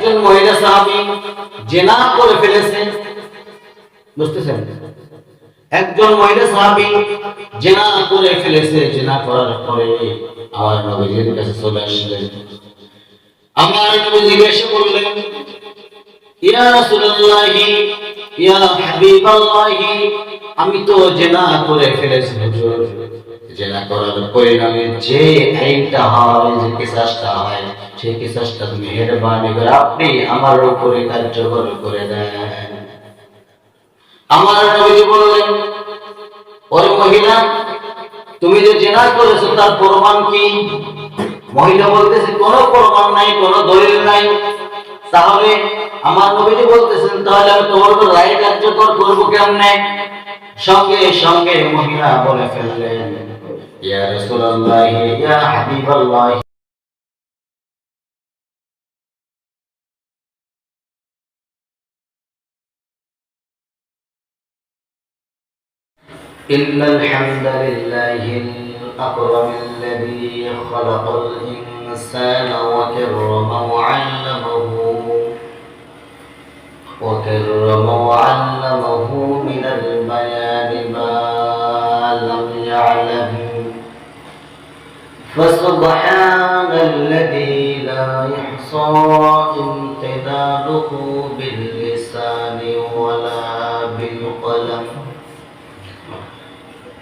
একজন মহিলা সাহাবী জেনা করে ফেলেছেন। বুঝতেছেন? একজন মহিলা সাহাবী জেনা করে ফেলেছে, জেনা করার পরে আমার নবীজির কাছে চলে আসলেন। আমার নবী জিজ্ঞাসা করলেন ইয়া রাসূলুল্লাহ, ইয়া হাবিবাল্লাহ, আমি তো জেনা করে ফেলেছি হুজুর। জেনা করার পরিণামে যে আইনটা হয়, যে কিসাসটা হয় সেই কিসাসটা মেহেরবানি করে আপনি আমার উপরে কার্যকর করে দেন। আমার নবী বললেন ওই মহিলা, তুমি যে জেনা করেছ তার প্রমাণ কি? মহিলা বলতেছে, কোনো প্রমাণ নাই, কোনো দলিল নাই। তাহলে আমার নবীজি বলতেছেন, তাহলে আমি তোমার উপর রায় কার্যকর করব কেমনে? সঙ্গে সঙ্গে মহিলা বলে ফেললেন, ইয়া রাসূলুল্লাহ, ইয়া হাবিবাল্লাহ। إن الحمد لله الأكرم الذي خلق الإنسان وكرم وعلمه وكرم وعلمه من البيان ما لم يعلم. فسبحان الذي لا يحصى امتداده باللسان ولا بالقلم.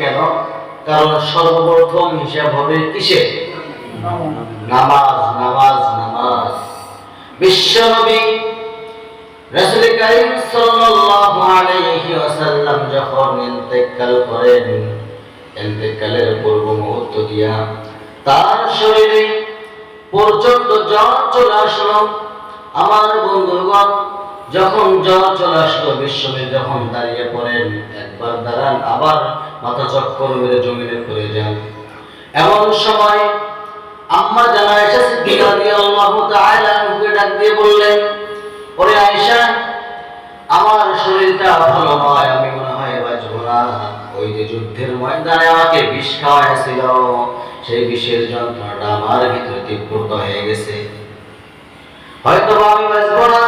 কেন? কারণ সর্বপ্রথম হিসাব হবে কিসে? নামাজ নামাজ নামাজ। রাসূল করিম সাল্লাল্লাহু আলাইহি ওয়াসাল্লাম যখন ইন্তেকাল করেন, ইন্তেকালের পূর্ব মুহূর্ত দিয়া তার শরীরে পর্যন্ত জ্বর চলে আসলো। আমার বন্ধুগণ যখন জ্বর চলে আসলো বিশ্বনবী যখন দাঁড়িয়ে পড়েন, একবার দাঁড়ান, আবার মাথা চক্কর মেরে জমিনে পড়ে যান। এমন সময় আম্মা জানা আয়েশা সিদ্দিকা রাদিয়াল্লাহু তাআলা মুখে ডাক দিয়ে বললেন, ওরে আয়েশা, আমার শরীরটা ভালো নয়, আমি মনে হয় বাঁচবো না। ওই যে যুদ্ধের ময়দানে আমাকে বিষ খাওয়াইছিল সেই বিষের যন্ত্রণাটা আমার ভিতরে তীব্রত হয়ে গেছে। হয়তো আমি বাঁচবো না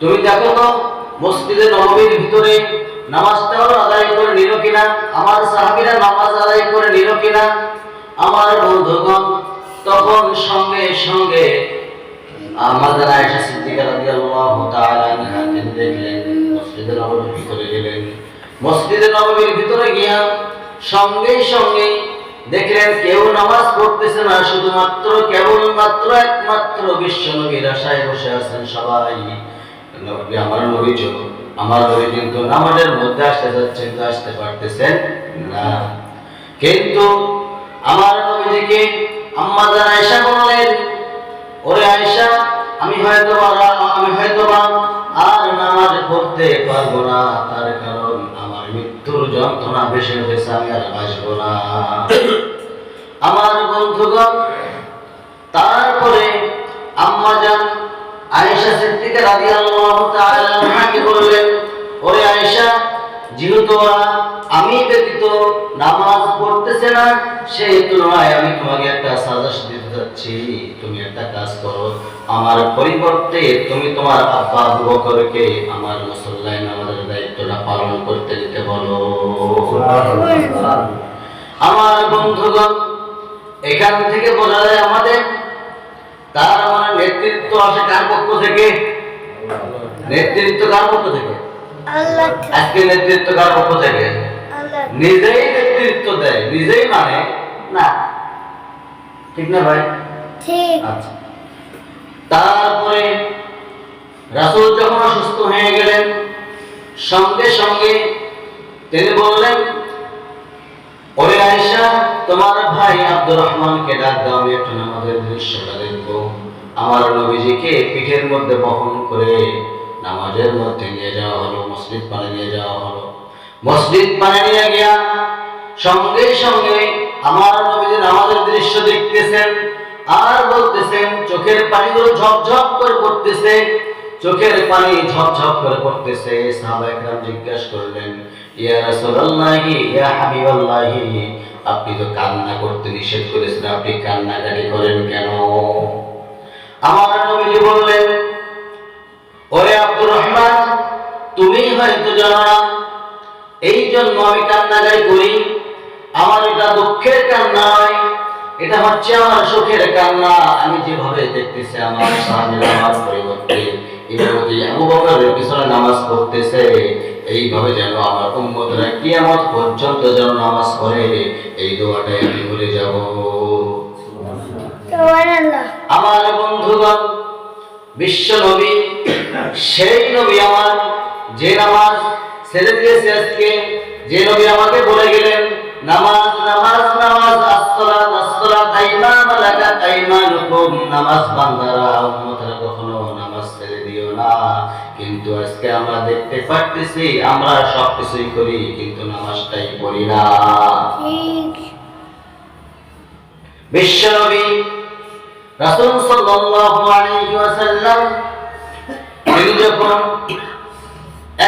তুমি দেখো তো, মসজিদে নববীর ভিতরে নামাজটাও আদায় করে নিল কিনা? আমার সাহাবীরা নামাজ আদায় করে নিল কিনা? আমার বন্ধুগণ, তখন সঙ্গে সঙ্গে আমাদের আয়েশা সিদ্দিকা তাআলা দেখলেন মসজিদে ভিতরে গেলেন। মসজিদে ভিতরে গিয়া সঙ্গে সঙ্গে দেখলেন কেউ নামাজ পড়তেছে না, শুধুমাত্র কেবলমাত্র একমাত্র বিশ্ব নবীর আশায় বসে আছেন সবাই। আমার নবী আমার মধ্যে আসতে যাচ্ছে কিন্তু আসতে পারতেছেন না। কিন্তু আমার আম্মা জান আয়েশা বললেন, ওরে আয়েশা, আমি হয়তো আমি হয়তো আর নামাজ পড়তে পারব না। তার কারণ আমার মৃত্যুর যন্ত্রণা বেশি হয়েছে, আমি আর বাঁচবো না। আমার বন্ধুগণ, তারপরে আম্মা জান আয়েশা সিদ্দিকা রাদিয়াল্লাহু তাআলা আনহাকে বললেন ওরে আয়েশা যেহেতু আমি ব্যতীত নামাজ পড়তেছে না সেই তুলনায় আমি তোমাকে একটা সাজেস্ট দিতে যাচ্ছি। তুমি একটা কাজ করো আমার পরিবর্তে তুমি তোমার আব্বা আবু বকরকে আমার মুসল্লায় নামাজের দায়িত্বটা পালন করতে দিতে বলো। আমার বন্ধুগণ এখান থেকে বোঝা যায় আমাদের তার মানে নেতৃত্ব আসে কার পক্ষ থেকে? নেতৃত্ব কার পক্ষ থেকে? আজকে নেতৃত্ব কার পক্ষ থেকে? নিজেই নেতৃত্ব দেয় নিজেই মানে না। ঠিক না ভাই? আচ্ছা। তারপরে রাসূল যখন অসুস্থ হয়ে গেলেন সঙ্গে সঙ্গে তিনি বললেন ওরে আয়েশা তোমার ভাই আব্দুর রহমানকে ডাক দাও, আমি একটু নামাজের দৃশ্যটা দেখব। আমার নবীজিকে পিঠের মধ্যে বহন করে নামাজের মধ্যে নিয়ে যাওয়া হলো, মসজিদ পানে নিয়ে যাওয়া হলো। মসজিদ পানে নিয়ে গিয়া সঙ্গে সঙ্গে আমার নবীজি নামাজের দৃশ্য দেখতেছেন, আর বলতেছেন, চোখের পানিগুলো ঝপঝপ করে পড়তেছে, চোখের পানি ঝপঝপ করে পড়তেছে। সাহাবা একরাম জিজ্ঞাসা করলেন, ইয়া রাসূলুল্লাহি, ইয়া হাবিবাল্লাহি আপনি তো কান্না করতে নিষেধ করেছেন, আপনি কান্নাকাটি করেন কেন? আমার নবীজি বললেন, ওরে আব্দুর রহমান, তুমি হয়তো জানো না, এই জন্য আমি কান্নাকাটি করি। আমার এটা দুঃখের কান্না নয়, এটা হচ্ছে আমার সুখের কান্না। আমি যেভাবে দেখতেছি, আমার সামনে নামাজ পরিবর্তে ইমামতি আবু বকরের পিছনে নামাজ পড়তেছে এইভাবে যেন আমার উম্মতরা কিয়ামত পর্যন্ত যেন নামাজ পড়ে এই দোয়াটাই আমি ভুলে যাব। আমার বন্ধুগণ বিশ্ব নবী সেই নবী আমার যে নামাজ ছেড়ে দিয়েছে আজকে যে নবী আমাকে বলে গেলেন নামাজ নামাজ নামাজ আসসালাত আসসালাত আইমান লাকা আইমানুকুম নামাজ বান্দারা উম্মতরা না। কিন্তু আজকে আমরা দেখতে পারতেছি আমরা সব কিছুই করি কিন্তু নামাজটাই পড়ি না। বিশ্বনবী রাসূল সাল্লাল্লাহু আলাইহি ওয়াসাল্লাম তিনি যখন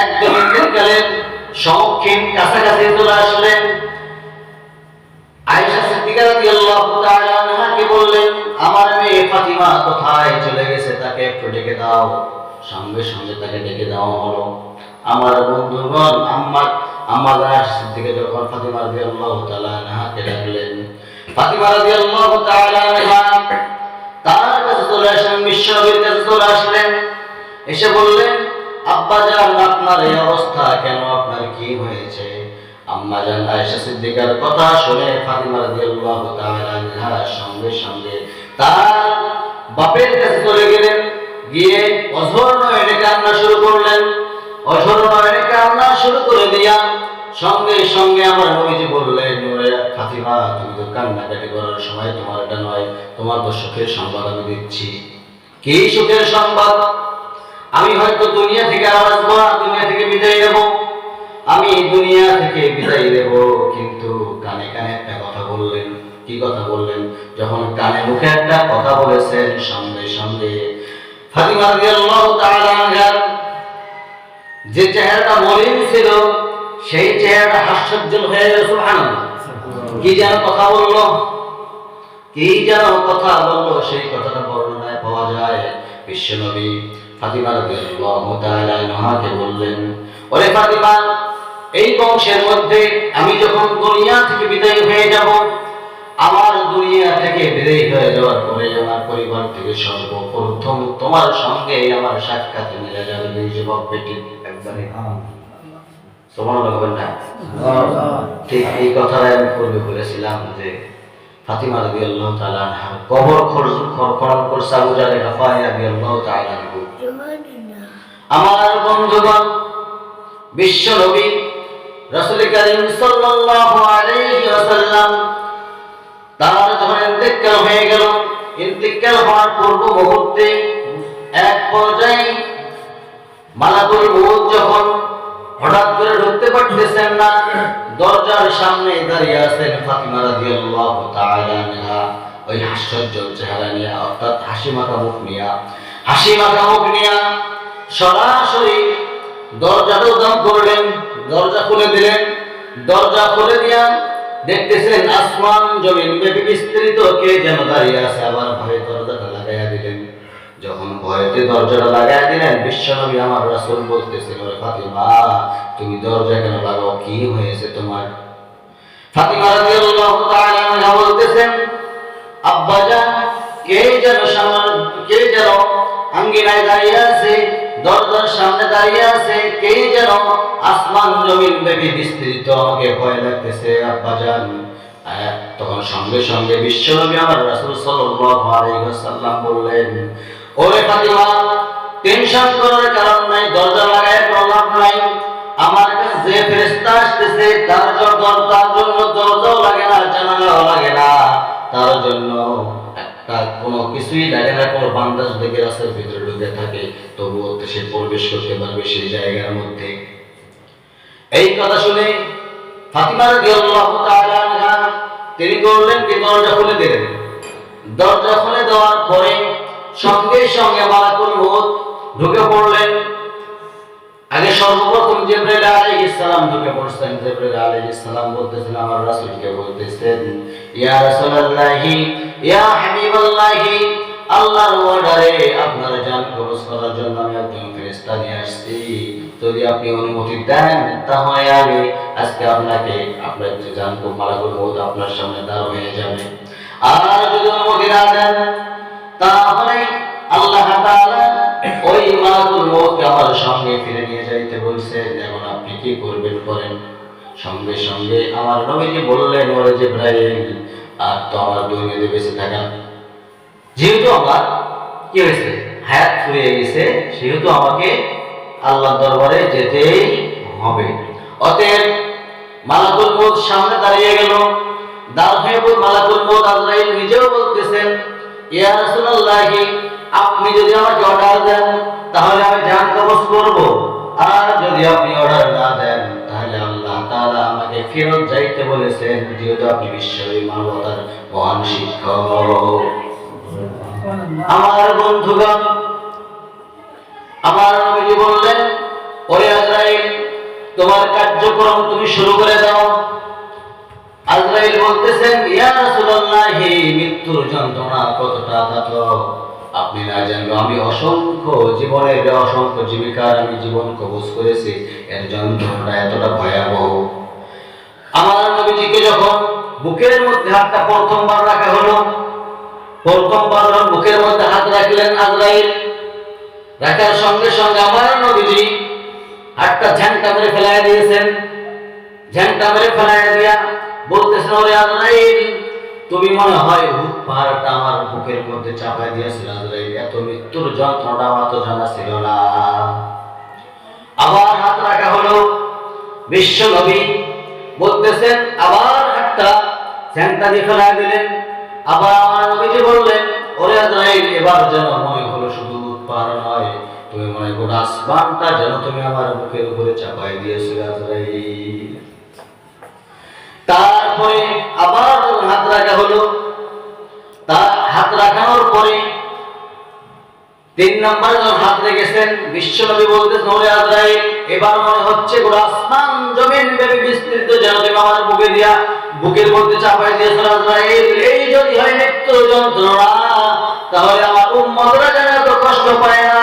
একদম ইন্তেকালের সম্মুখীন কাছাকাছি চলে আসলেন আয়েশা সিদ্দিকা রাদিয়াল্লাহু তাআলা আনহাকে বললেন আমার মেয়ে ফাতিমা কোথায় চলে গেছে তাকে একটু ডেকে দাও। সঙ্গে সঙ্গে তাকে ডেকে দেওয়া হলো। আমার বন্ধুগণ, আম্মা আয়েশা সিদ্দিকা যখন ফাতিমা রাদিয়াল্লাহু তাআলা আনহাকে ডাকলেন। ফাতিমা তাআলা আনহা তার কাছে চলে আসলেন চলে আসলেন। এসে বললেন, আব্বা জান, আপনার এই অবস্থা কেন? আপনার কি হয়েছে? আম্মা জান আয়েশা সিদ্দিকার কথা শুনে ফাতিমা রাদিয়াল্লাহু তাআলা সঙ্গে সঙ্গে তার বাপের কাছে চলে গেলেন। গিয়ে অঝর অঝর সঙ্গে সঙ্গে আমার আমি হয়তো দুনিয়া থেকে আর আসব দুনিয়া থেকে বিদায় নেব। আমি দুনিয়া থেকে বিদায় নেব। কিন্তু কানে কানে একটা কথা বললেন। কি কথা বললেন? যখন কানে মুখে একটা কথা বলেছেন, সঙ্গে সঙ্গে ফাতিমা রাদিয়াল্লাহু তাআলা যে চেহারাটা মলিন ছিল সেই চেহারাটা হাস্যোজ্জ্বল হয়ে গেল সুবহানাল্লাহ। কি যেন কথা বলল? কি যেন কথা বলল? সেই কথাটা বর্ণনায় পাওয়া যায়। বিশ্বনবী ফাতিমা রাদিয়াল্লাহু তাআলা আনহাকে বললেন ওরে ফাতিমা এই বংশের মধ্যে আমি যখন দুনিয়া থেকে বিদায় হয়ে যাব আমার দুনিয়া থেকে বিদায় হয়ে যাওয়ার পরে আমার পরিবার থেকে সর্বপ্রথম তোমার সঙ্গে আমার সাক্ষাৎ মিলে যাবে দুই যুবক বেটি একবারে। তোমার লাগবেন না? ঠিক এই কথাটা আমি পূর্বে বলেছিলাম যে ফাতিমা রাদিয়াল্লাহু তাআলা আনহা কবর খরচ খরণ করছে আবু জাহল গাফারি রাদিয়াল্লাহু তাআলা আনহু। আমার বন্ধুগণ, বিশ্ব নবী রাসূল করিম সাল্লাল্লাহু আলাইহি ওয়াসাল্লাম তার যখন হয়ে গেল হওয়ার পূর্ব এক পর্যায়ে মালাকুল মউত যখন হঠাৎ করে ঢুকতে পারতেছেন না, দরজার সামনে দাঁড়িয়ে আছেন ফাতিমা রাদিয়াল্লাহু তাআলা ওই হাস্যজ্জ্বল চেহারা নিয়ে, অর্থাৎ হাসি মাখা মুখ নিয়ে। হাসি মাখা মুখ নিয়ে সরাসরি দরজাটা উদ্যম করলেন, দরজা খুলে দিলেন। দরজা খুলে দিয়া দেখতেছেন আসমান জমিন বিস্তৃত। কে যেন দাঁড়িয়ে আছে, আবার ভয়ে দরজাটা লাগাইয়া দিলেন। যখন ভয়েতে দরজাটা লাগাইয়া দিলেন বিশ্বনবী আমার রাসূল বলতেছিল "ওরে ফাতিমা তুমি দরজা কেন লাগাও? কি হয়েছে তোমার? ফাতিমা রাদিয়াল্লাহু তাআলা বলতেছেন আব্বাজান কে যেন সামনে কে যেন আঙ্গিনায় দাঁড়িয়ে আছে দরজার সামনে দাঁড়িয়ে আছে কে যেন আসমান জমিন ব্যাপী বিস্তৃত আমাকে ভয় লাগতেছে আব্বা আহ, তখন সঙ্গে সঙ্গে বিশ্বনবী আমার রাসূল সাল্লাল্লাহু আলাইহি ওয়াসাল্লাম বললেন ওরে ফাতিমা টেনশন করার কারণ নাই, দরজা লাগায় প্রলাপ নাই। আমার কাছে যে ফেরেশতা আসতেছে, তার জন্য তার জন্য দরজাও লাগে না, জানালাও লাগে না। তার জন্য কোনো কিছুই লাগে না, কোনো বান্দা যদি ভিতরে ঢুকে থাকে, তবুও সে প্রবেশ করতে পারবে সেই জায়গার মধ্যে। এই কথা শুনে ফাতিমা রাদিয়াল্লাহু তিনি করলেন কি দরজা খুলে দিলেন। দরজা খুলে দেওয়ার পরে সঙ্গে সঙ্গে মালাকুল ঢুকে পড়লেন। আগে সর্বপ্রথম জিব্রাইল আলাইহিস সালাম ঢুকে পড়ছেন। জিব্রাইল আলাইহিস সালাম বলতেছেন, আমার রাসূলকে বলতেছেন ইয়া রাসূলুল্লাহি, ইয়া হাবিবাল্লাহি, আল্লাহর আপনার জান করার জন্য আমি একজন ফেরেশতা নিয়ে আসছি। যদি আপনি অনুমতি দেন, তাহলে আমি আজকে আপনাকে, আপনার যে জান মালাকুল আপনার সামনে দাঁড় হয়ে যাবে। আর যদি অনুমতি না দেন তাহলে আল্লাহ তাআলা ওই মালাকুল মউতকে আমার সঙ্গে ফিরে নিয়ে যাইতে বলছেন এখন আপনি কি করবেন করেন সঙ্গে সঙ্গে আমার নবীজি বললেন, ওরে জিব্রাইল, আর তো আমার দুনিয়াতে বেঁচে থাকা। যেহেতু আমার কি হয়েছে? হায়াত ফুরিয়ে গেছে, সেহেতু আমাকে আল্লাহ দরবারে যেতেই হবে। অতএব মালাকুল মউত সামনে দাঁড়িয়ে গেল। দাঁড়িয়ে মালাকুল মউত আজরাইল নিজেও বলতেছেন আপনি যদি আমাকে অর্ডার দেন, তাহলে আমি করব। আর যদি আপনি অর্ডার না দেন, তাহলে আল্লাহ আমাকে ফেরত যাইতে বলেছেন, যেহেতু আপনি মানবতার মহান শিক্ষক। আমার বন্ধুগণ, আমার নবীজি বললেন, ওরে আজরাইল, তোমার কার্যক্রম তুমি শুরু করে দাও। আজরাইল বলতেছেন, ইয়া রাসূলুল্লাহি, মৃত্যুর যন্ত্রণা কতটা দাত আপনি না জানলো আমি অসংখ্য জীবনের অসংখ্য জীবিকার আমি জীবন কবজ করেছি। এর যন্ত্রণাটা এতটা ভয়াবহ। আমার নবীজিকে যখন বুকের মধ্যে হাতটা প্রথমবার রাখা হলো, প্রথমবার বুকের মধ্যে হাত রাখলেন আজরাইল, রাখার সঙ্গে সঙ্গে আমার নবীজি হাতটা ঝ্যাংটা মেরে ফেলাই দিয়েছেন। ঝ্যাংটা মেরে ফেলাই দিয়া বলতেছেন ওরে আজরাইল, তুমি মনে হয় হুট পাহাড়টা আমার মধ্যে চাপাই দিয়েছিল আজরাইল, এত মৃত্যুর যন্ত্রণা আমার তো জানা ছিল না। আবার হাত রাখা হলো, বিশ্ব নবী বলতেছেন, আবার হাতটা দিলেন। আবার আমার নবীজি বললেন, ওরে আজরাইল, এবার যেন মনে হলো শুধু পাহাড় নয়, তুমি মনে করো আসমানটা যেন তুমি আমার বুকের উপরে চাপাই দিয়েছিলে আজরাইল। তারপরে আবার হাত রাখা হলো তার হাত রাখানোর পরে তিন নম্বরে যখন হাত রেখেছেন, বিশ্বনবী বলতেছেন, ওরে আজরাইল এবার মনে হচ্ছে গোটা আসমান জমিন ব্যাপী বিস্তৃত, যেন আমার বুকে দিয়া, বুকের মধ্যে চাপাই দিয়েছ আজরাইল এই যদি হয় মৃত্যু যন্ত্রণা তাহলে আমার উম্মতরা যেন এত কষ্ট পায় না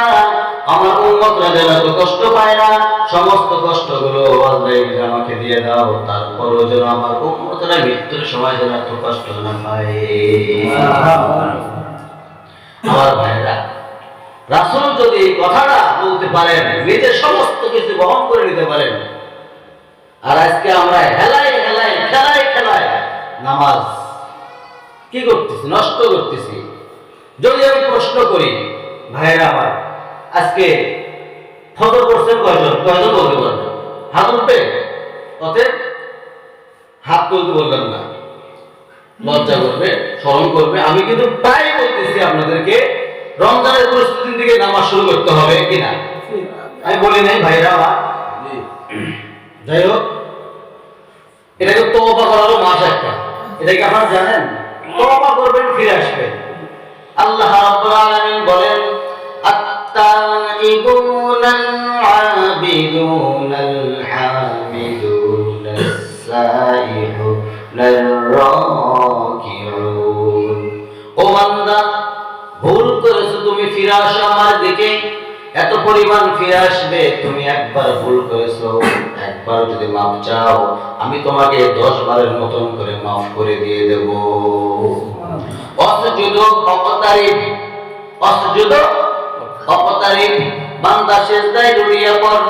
আমার উম্মতরা যেন এত কষ্ট পায় না, সমস্ত কষ্টগুলো আমাকে দিয়ে দাও, তারপরও যেন আমার উম্মতরা মৃত্যুর সময় যেন কষ্ট না পায়। আমার ভাইরা রাসূল যদি কথাটা বলতে পারেন, নিজে সমস্ত কিছু বহন করে নিতে পারেন, আর আজকে আমরা হেলাই হেলাই খেলাই খেলাই নামাজ কি করতেছি? নষ্ট করতেছি। যদি আমি প্রশ্ন করি ভাইরা আমার আজকে ফজর করছেন কয়জন? কয়জন বলতে পারবেন হাত উঠবে অতএব হাত তুলতে বলবেন না। লজ্জা করবে, স্মরণ করবে। আমি কিন্তু প্রায় বলতেছি আপনাদেরকে, রমজানের প্রস্তুতির দিকে নামাজ শুরু করতে হবে কিনা? আমি বলি নাই, ভাইরা যাই হোক এটাকে তওবা করারও মাস একটা। এটা কি আপনারা জানেন? তওবা করবেন, ফিরে আসবেন। আল্লাহ রাব্বুল আলামিন বলেন التائبون العابدون الحامدون السائحون الراكعون ও বান্দা ভুল করেছো তুমি ফিরে আসো আমার দিকে এত পরিমাণ ফিরে আসবে তুমি একবার ভুল করেছো একবার যদি মাফ চাও আমি তোমাকে দশ বারের মতন করে মাফ করে দিয়ে দেব অসজুদ অপতারিব অসজুদ বান্দা শেষদায় লুটিয়ে পড়।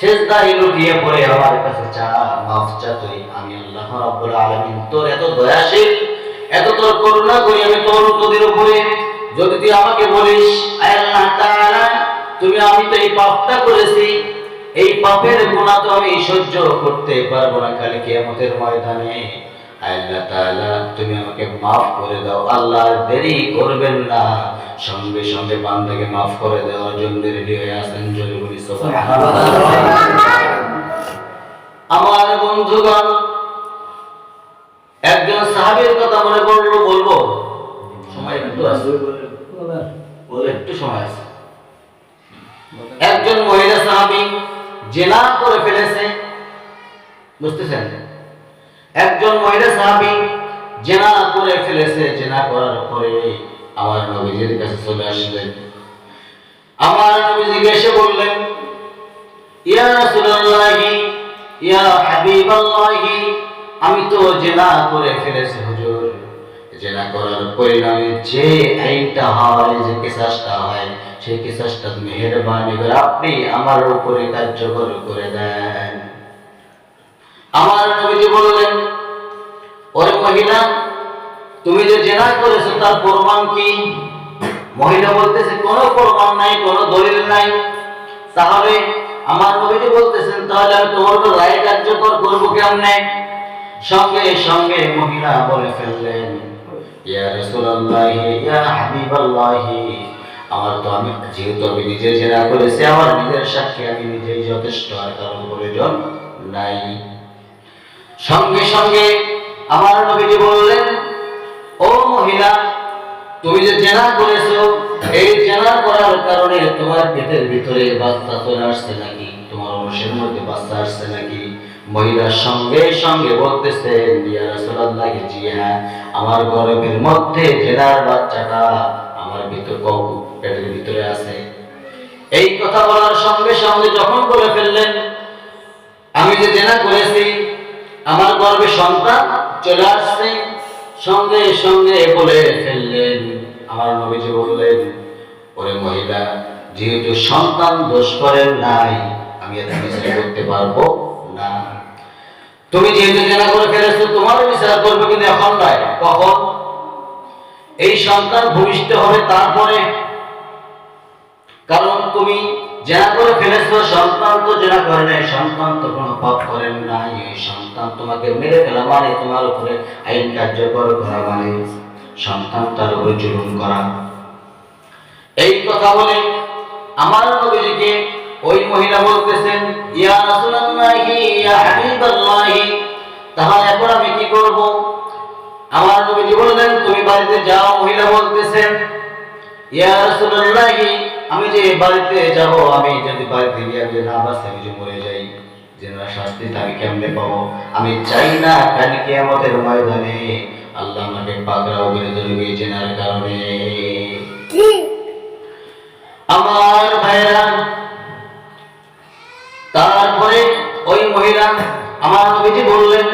শেষদায় লুটিয়ে পড়ে আমার কাছে চা মাফ চা তুই। আমি আল্লাহ রাব্বুল আলামিন তোর এত দয়াশীল, এত তোর করুণা করি, আমি তোর তোদের উপরে। যদি তুই আমাকে বলিস আল্লাহ তাআলা, তুমি, আমি তো এই পাপটা করেছি। এই পাপের গুণা তো আমি সহ্য করতে পারব না কাল কিয়ামতের ময়দানে। আল্লাহ তাআলা, তুমি আমাকে মাফ করে দাও। আল্লাহ দেরি করবেন না। সঙ্গে সঙ্গে বান্দাকে মাফ করে দেওয়ার জন্য রেডি হয়ে আসেন জোরে বলি আমার বন্ধুগণ, একজন সাহাবীর কথা মনে পড়ল, বলব? সময় একটু আছে? একটু সময় আছে। একজন মহিলা সাহাবী জেনা করে ফেলেছে। বুঝতেছেন? একজন মহিলা সাহাবী জেনা করে ফেলেছে, জেনা করার পরে আমার নবীজির কাছে চলে আসলেন। আমার নবীজি এসে বললেন, ইয়া রাসূলুল্লাহি, ইয়া হাবিবাল্লাহি, আমি তো জেনা করে ফেলেছি হুজুর। জেনা করার পরিণামে যে আইনটা হয়, যে কিসাসটা হয়, সেই কিসাসটা মেহেরবানি করে আপনি আমার উপরে কার্যকর করে দেন। আমার নবীজি বললেন ওই মহিলা, তুমি যে জেনা করেছ তার প্রমাণ কি? মহিলা বলতেছে, কোনো প্রমাণ নাই, কোনো দলিল নাই। তাহলে আমার নবীজি বলতেছেন, তাহলে আমি তোমার রায় কার্যকর করব কেমনে? সঙ্গে সঙ্গে মহিলা বলে ফেললেন, ইয়া রাসূলুল্লাহ, ইয়া হাবিবাল্লাহ, আমার তো আমি, যেহেতু আমি নিজে জেনা করেছি, আমার নিজের সাক্ষী আমি নিজেই যথেষ্ট, আর কারণ প্রয়োজন নাই। সঙ্গে সঙ্গে আমার নবীজি বললেন, ও মহিলা, তুমি যে জেনা করেছ, এই জেনা করার কারণে তোমার পেটের ভিতরে বাচ্চা চলে আসছে নাকি? তোমার অংশের মধ্যে বাচ্চা আসছে নাকি? মহিলার সঙ্গে সঙ্গে বলতেছে হ্যাঁ আমার গর্ভের মধ্যে জেনার বাচ্চাটা আমার ভিতর কক পেটের ভিতরে আছে। এই কথা বলার সঙ্গে সঙ্গে যখন বলে ফেললেন, আমি যে জেনা করেছি আমার গর্ভে সন্তান চলে আসছে। সঙ্গে সঙ্গে বলে ফেললেন, আমার নবীজি বললেন, ওরে মহিলা, যেহেতু সন্তান দোষ করেন নাই, আমি এটা বিচার করতে পারব না। তুমি যেহেতু জেনা করে ফেলেছো তোমার বিচার করবে কিন্তু এখন নয়, কখন? এই সন্তান ভূমিষ্ঠ হবে তারপরে। কারণ তুমি ফেলেছো সন্তান তো নাই, সন্তান তো কোনো করেন সন্তান তোমাকে মানে তোমার উপরে আইন মানে সন্তান তার মহিলা বলতেছেন আমি কি আমার তুমি বাড়িতে যাও। মহিলা বলতেছেন, ইয়া রাসূলুল্লাহি আমি যে বাড়িতে যাব আমি যদি বাড়িতে গিয়ে যদি না বাঁচতে আমি যে মরে যাই জেনার শাস্তি আমি কেমনে পাবো? আমি চাই না কাল কিয়ামতের ময়দানে আল্লাহ আমাকে পাকড়াও করে ধরবে জেনার কারণে। আমার ভাইরা তারপরে ওই মহিলা আমার নবীজি বললেন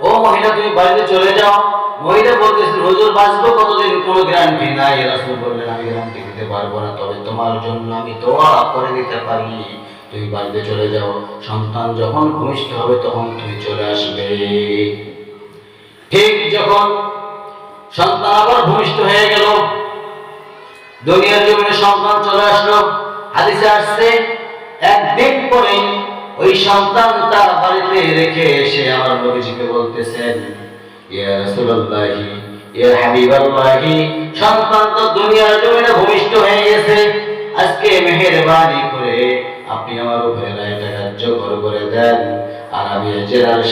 ও মহিলা তুমি বাড়িতে চলে যাও। মহিলা বলতেছেন হুজুর, বাঁচবো কতদিন? কোনো গ্যারান্টি নাই। রাসূল বললেন, আমি গ্যারান্টি দিতে পারব না, তবে তোমার জন্য আমি দোয়া করে দিতে পারি। তুমি বাড়িতে চলে যাও। সন্তান যখন ভূমিষ্ঠ হবে, তখন তুমি চলে আসবে। ঠিক যখন সন্তান আবার ভূমিষ্ঠ হয়ে গেল, দুনিয়ার জমিনে সন্তান চলে আসলো। হাদিসে আসছে, একদিন পরে ওই সন্তানটা বাড়িতে রেখে এসে আমার নবীজিকে বলতেছেন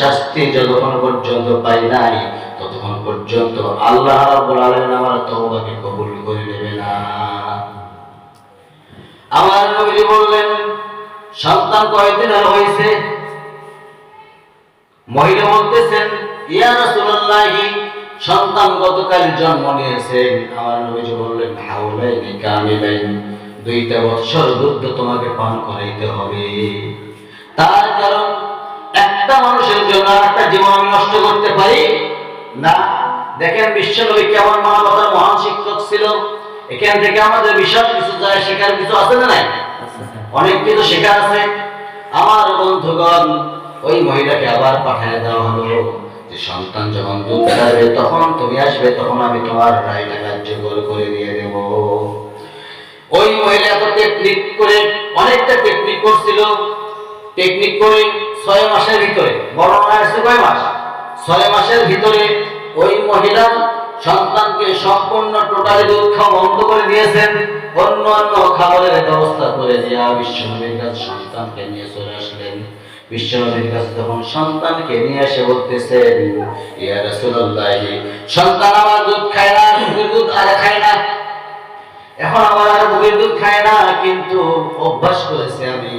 শাস্তি যতক্ষণ পর্যন্ত পাই নাই, ততক্ষণ পর্যন্ত আল্লাহ রাব্বুল আলামিন আমার তওবাকে কবুল করে নেবে না। আমার নবীজি বললেন, সন্তান কয়দিন আর হয়েছে? মহিলা বলতেছেন, ইয়া রাসূলুল্লাহি, সন্তান গতকাল জন্ম নিয়েছেন। আমার নবীজি বললেন হাউলাইনি কামিলাইন, দুইটা বছর দুধ তোমাকে পান করাইতে হবে। তার কারণ, একটা মানুষের জন্য একটা জীবন আমি নষ্ট করতে পারি? না। দেখেন, বিশ্বনবী কেমন মানবতার মহান শিক্ষক ছিল। এখান থেকে আমাদের বিশাল কিছু যায় শেখার কিছু আছে না নাই? অনেক কিছু শেখার আছে। আমার বন্ধুগণ ওই মহিলাকে আবার পাঠিয়ে দেওয়া হলো যে সন্তান যখন দুধ খাবে, তখন তুমি আসবে, তখন আমি তোমার রায়টা কার্যকর করে দিয়ে দেব। ওই মহিলা এত টেকনিক করে, অনেকটা টেকনিক করছিল। টেকনিক করে ছয় মাসের ভিতরে বর্ণনা আসছে কয় মাস? ছয় মাসের ভিতরে ওই মহিলা সন্তানকে সম্পূর্ণ টোটালি দুধ খাওয়া বন্ধ করে দিয়েছেন। অন্য অন্য খাবারের ব্যবস্থা করে দিয়া বিশ্বনবীর কাছে সন্তানকে নিয়ে চলে আসলেন। নিয়ে আমার দুধ খায় না দুধ আর খায় না। এখন আমার আর মুখের দুধ খায় না, কিন্তু অভ্যাস করেছে আমি।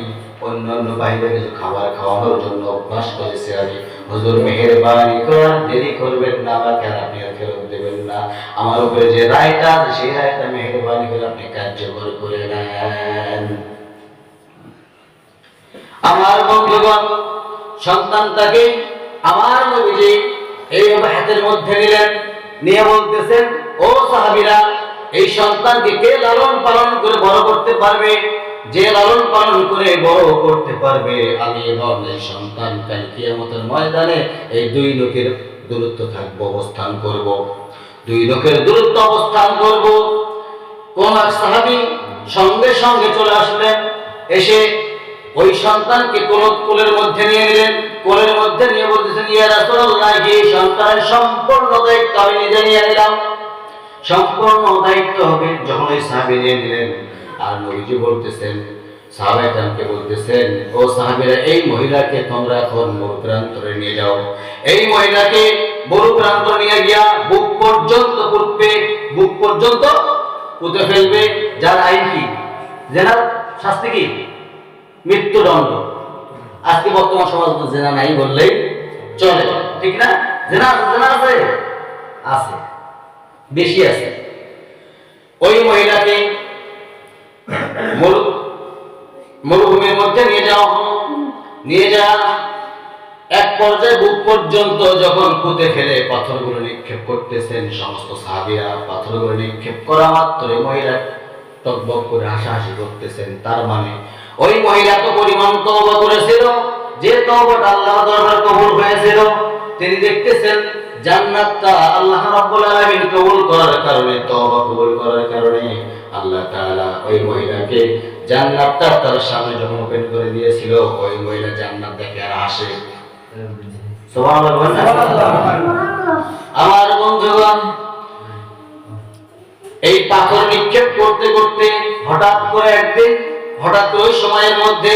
অন্য অন্য বাইরে কিছু খাবার খাওয়ানোর জন্য অভ্যাস করেছে আমি। হুজুর মেহেরবানি দেরি করবেন না আমাকে আপনি ফেরত দেবেন না। আমার উপরে যে রায়টা সেই রায়টা মেহেরবানি করে আপনি কার্যকর করে নেন। আমার বন্ধুগণ সন্তানটাকে আমার নবীজি এইভাবে হাতের মধ্যে নিলেন, নিয়ে বলতেছেন, ও সাহাবীরা, এই সন্তানকে কে লালন পালন করে বড় করতে পারবে? যে লালন পালন করে বড় করতে পারবে, আমি এবং এই সন্তান কাল কিয়ামতের ময়দানে এই দুই লোকের দূরত্ব থাকব, অবস্থান করব। দুই লোকের দূরত্ব অবস্থান করব। কোন এক সাহাবী সঙ্গে সঙ্গে চলে আসলেন, এসে ওই সন্তানকে কোল কোলের মধ্যে নিয়ে নিলেন। কোলের মধ্যে নিয়ে বলতেছেন, ইয়া রাসূলুল্লাহ, এই সন্তানের সম্পূর্ণ দায়িত্ব আমি নিজে নিয়ে নিলাম। সম্পূর্ণ দায়িত্ব হবে যখন ওই সাহাবী নিয়ে নিলেন। আর নবীজি বলতেছেন সাহাবাইকে বলতেছেন, ও সাহাবীরা, এই মহিলাকে তোমরা এখন মরু প্রান্তরে নিয়ে যাও। এই মহিলাকে মরু প্রান্ত নিয়ে গিয়া বুক পর্যন্ত পুতবে, বুক পর্যন্ত পুঁতে ফেলবে। যার আইন কি? জেনার শাস্তি কি? মৃত্যুদণ্ড। আজকে বর্তমান সমাজ তো জেনা নাই বললেই চলে। ঠিক না? জেনা জেনা আছে? আছে। বেশি আছে। ওই মহিলাকে মরুভূমির মধ্যে নিয়ে যাওয়া হলো। নিয়ে যাওয়া এক পর্যায়ে বুক পর্যন্ত যখন পুঁতে ফেলে পাথরগুলো নিক্ষেপ করতেছেন, সমস্ত সাহাবিরা পাথরগুলো নিক্ষেপ করা মাত্র মহিলা টকবক করে হাসাহাসি করতেছেন। তার মানে ওই মহিলা তো পরিমাণ তওবা করেছিল যে তওবাটা আল্লাহ দরবার কবুল হয়েছিল তিনি দেখতেছেন জান্নাতটা আল্লাহ রাব্বুল আলামিন কবুল করার কারণে তওবা কবুল করার কারণে আল্লাহ তাআলা ওই মহিলাকে জান্নাতটা তার সামনে যখন ওপেন করে দিয়েছিল ওই মহিলা জান্নাত দেখে আর বলেন আমার বন্ধুগণ এই পাথর নিক্ষেপ করতে করতে হঠাৎ করে একদিন হঠাৎ ওই সময়ের মধ্যে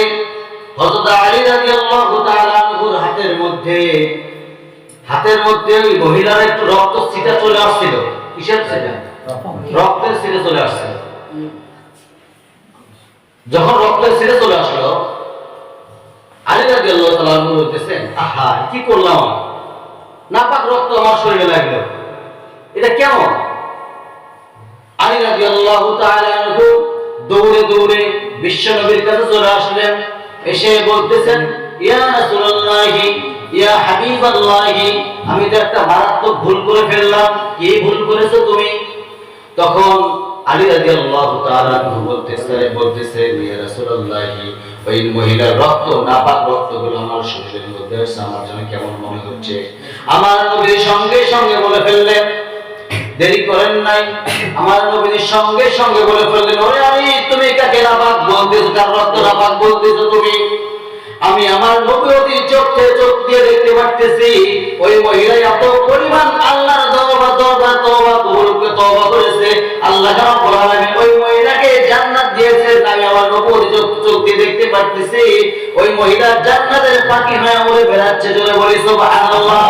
হযরত আলী রাদিয়াল্লাহু তাআলা আনহুর হাতের মধ্যে হাতের মধ্যে ওই মহিলার একটু রক্ত ছিটা চলে আসছিল। কিসের ছিটা? রক্তের ছিটে চলে আসছিল। যখন রক্তের ছিটে চলে আসলো, আলী রাদিয়াল্লাহু তাআলা আনহু বলতেছেন আহা, কি করলাম? নাপাক রক্ত আমার শরীরে লাগল। এটা কেমন? আলী রাদিয়াল্লাহু তাআলা আনহু দৌড়ে দৌড়ে বিশ্ব কাছে চলে আসলেন। এসে বলতেছেন, ইয়া রাসূলুল্লাহি, ইয়া হাবিবাল্লাহি, আমি তো একটা মারাত্মক ভুল করে ফেললাম। কি ভুল করেছ তুমি? তখন আলী রাদিয়াল্লাহু তাআলা বলতেছে বলতেছে, ইয়া রাসূলুল্লাহি, ওই মহিলার রক্ত, নাপাক রক্তগুলো আমার শরীরের মধ্যে আমার জন্য কেমন মনে হচ্ছে। আমার সঙ্গে সঙ্গে বলে ফেললেন দেরি করেন নাই। আমার নবীর সঙ্গে সঙ্গে বলে ফেললেন, ওরে আমি, তুমি কাকে নাপাক বলতেছো? কার রক্ত নাপাক বলতেছো তুমি? আমি আমার নবী অতি চোখে চোখ দিয়ে দেখতে পারতেছি, ওই মহিলা এত পরিমাণ আল্লাহর দরবার দরবার তওবা কবুল করে তওবা করেছে। আল্লাহ রাব্বুল আলামিন ওই মহিলাকে জান্নাত দিয়েছে আমি আমার নবী অতি চোখ চোখ দিয়ে দেখতে পারতেছি, ওই মহিলা জান্নাতের পাখি হয়ে উড়ে বেড়াচ্ছে, জোরে বলি, সুবহানাল্লাহ!